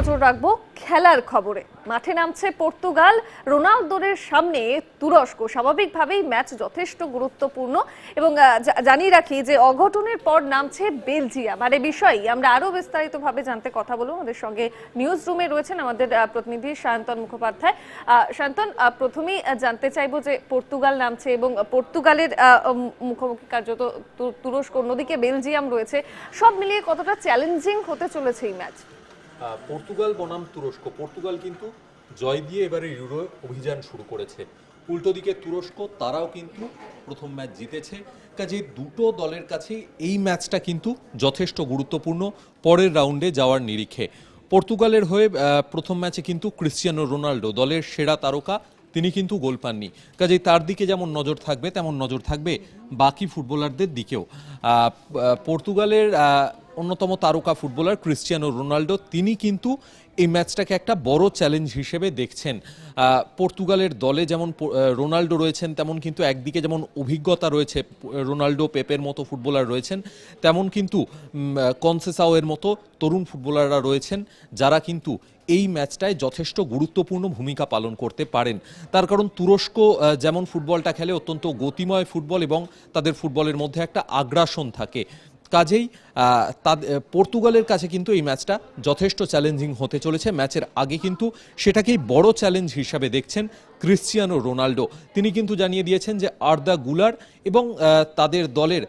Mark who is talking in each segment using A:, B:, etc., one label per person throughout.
A: নজর রাখব খেলার খবরে। মাঠে নামছে পর্তুগাল। রোনালদোরের সামনে তুরস্ক। স্বাভাবিকভাবেই ম্যাচ যথেষ্ট গুরুত্বপূর্ণ এবং জানিয়ে রাখি যে অঘটনের পর নামছে বেলজিয়াম। আর এ বিষয়ে আমরা আরও বিস্তারিতভাবে জানতে কথা বলব। আমাদের সঙ্গে নিউজ রুমে রয়েছেন আমাদের প্রতিনিধি সায়ন্তন মুখোপাধ্যায়। সায়ন্তন প্রথমেই জানতে চাইব যে পর্তুগাল নামছে এবং পর্তুগালের মুখোমুখি কার্যত তুরস্ক, অন্যদিকে বেলজিয়াম রয়েছে। সব মিলিয়ে কতটা চ্যালেঞ্জিং হতে চলেছে এই ম্যাচ?
B: পর্তুগাল বনাম তুরস্ক। পর্তুগাল কিন্তু জয় দিয়ে এবারে ইউরো অভিযান শুরু করেছে। উল্টো দিকে তুরস্ক, তারাও কিন্তু প্রথম ম্যাচ জিতেছে। কাজে দুটো দলের কাছে এই ম্যাচটা কিন্তু যথেষ্ট গুরুত্বপূর্ণ পরের রাউন্ডে যাওয়ার নিরিখে। পর্তুগালের হয়ে প্রথম ম্যাচে কিন্তু ক্রিশ্চিয়ানো রোনাল্ডো, দলের সেরা তারকা, তিনি কিন্তু গোল পাননি। কাজেই তার দিকে যেমন নজর থাকবে, তেমন নজর থাকবে বাকি ফুটবলারদের দিকেও। পর্তুগালের অন্যতম তারকা ফুটবলার ক্রিশ্চিয়ানো রোনাল্ডো, তিনি কিন্তু এই ম্যাচটাকে একটা বড় চ্যালেঞ্জ হিসেবে দেখছেন। পর্তুগালের দলে যেমন রোনাল্ডো রয়েছেন, তেমন কিন্তু একদিকে যেমন অভিজ্ঞতা রয়েছে, রোনাল্ডো, পেপের মতো ফুটবলার রয়েছেন, তেমন কিন্তু কনসেসাওয়ের মতো তরুণ ফুটবলাররা রয়েছেন, যারা কিন্তু এই ম্যাচটায় যথেষ্ট গুরুত্বপূর্ণ ভূমিকা পালন করতে পারেন। তার কারণ তুরস্ক যেমন ফুটবলটা খেলে অত্যন্ত গতিময় ফুটবল এবং তাদের ফুটবলের মধ্যে একটা আগ্রাসন থাকে। কাজেই পর্তুগালের কাছে কিন্তু এই ম্যাচটা যথেষ্ট চ্যালেঞ্জিং হতে চলেছে। ম্যাচের আগে কিন্তু সেটাকেই বড় চ্যালেঞ্জ হিসাবে দেখছেন ক্রিশ্চিয়ানো রোনাল্ডো। তিনি কিন্তু জানিয়ে দিয়েছেন যে আর্দা গুলার এবং তাদের দলের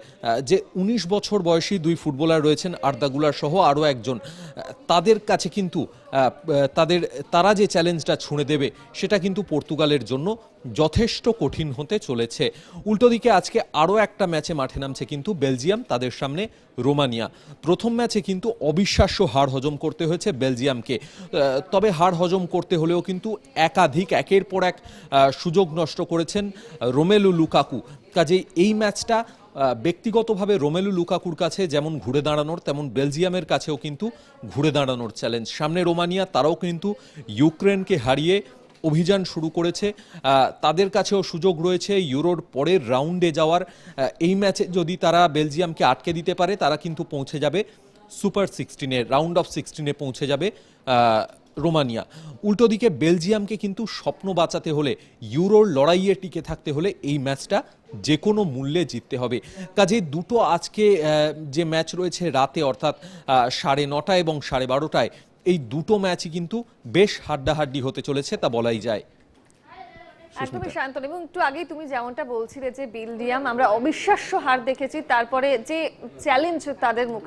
B: যে ১৯ বছর বয়সী দুই ফুটবলার রয়েছেন আর্দা গুলার সহ আরও একজন তাদের কাছে কিন্তু তাদের, তারা যে চ্যালেঞ্জটা ছুঁড়ে দেবে সেটা কিন্তু পর্তুগালের জন্য যথেষ্ট কঠিন হতে চলেছে। উল্টো দিকে আজকে আরও একটা ম্যাচে মাঠে নামছে কিন্তু বেলজিয়াম, তাদের সামনে রোমানিয়া। প্রথম ম্যাচে কিন্তু অবিশ্বাস্য হার হজম করতে হয়েছে বেলজিয়ামকে। তবে হার হজম করতে হলেও কিন্তু একাধিক, একের পর এক সুযোগ নষ্ট করেছেন রোমেলু লুকাকু। কাজেই এই ম্যাচটা ব্যক্তিগতভাবে রোমেলু লুকাকুর কাছে যেমন ঘুরে দাঁড়ানোর, তেমন বেলজিয়ামের কাছেও কিন্তু ঘুরে দাঁড়ানোর চ্যালেঞ্জ সামনে রোমানিয়া, তারাও কিন্তু ইউক্রেনকে হারিয়ে অভিযান শুরু করেছে। তাদের কাছেও সুযোগ রয়েছে ইউরোর পরের রাউন্ডে যাওয়ার। এই ম্যাচে যদি তারা বেলজিয়ামকে আটকে দিতে পারে, তারা কিন্তু পৌঁছে যাবে। সুপার সিক্সটিনে রাউন্ড অফ সিক্সটিনে পৌঁছে যাবে। রোমানিয়া। উল্টো দিকে বেলজিয়ামকে কিন্তু স্বপ্ন বাঁচাতে হলে ইউরোর লড়াইয়ে টিকে থাকতে হলে এই ম্যাচটা যে কোনো মূল্যে জিততে হবে। কাজে দুটো আজকে যে ম্যাচ রয়েছে রাতে অর্থাৎ সাড়ে নটা এবং সাড়ে বারোটায় এই দুটো ম্যাচই কিন্তু বেশ হাড্ডাহাড্ডি হতে চলেছে তা বলাই যায়।
A: একদমই শান্তন এবং একটু আগেই তুমি যেমনটা বলছিলে যে বেলজিয়াম আমরা অবিশ্বাস্য হার দেখেছি তারপরে যে চ্যালেঞ্জ তাদের মুখে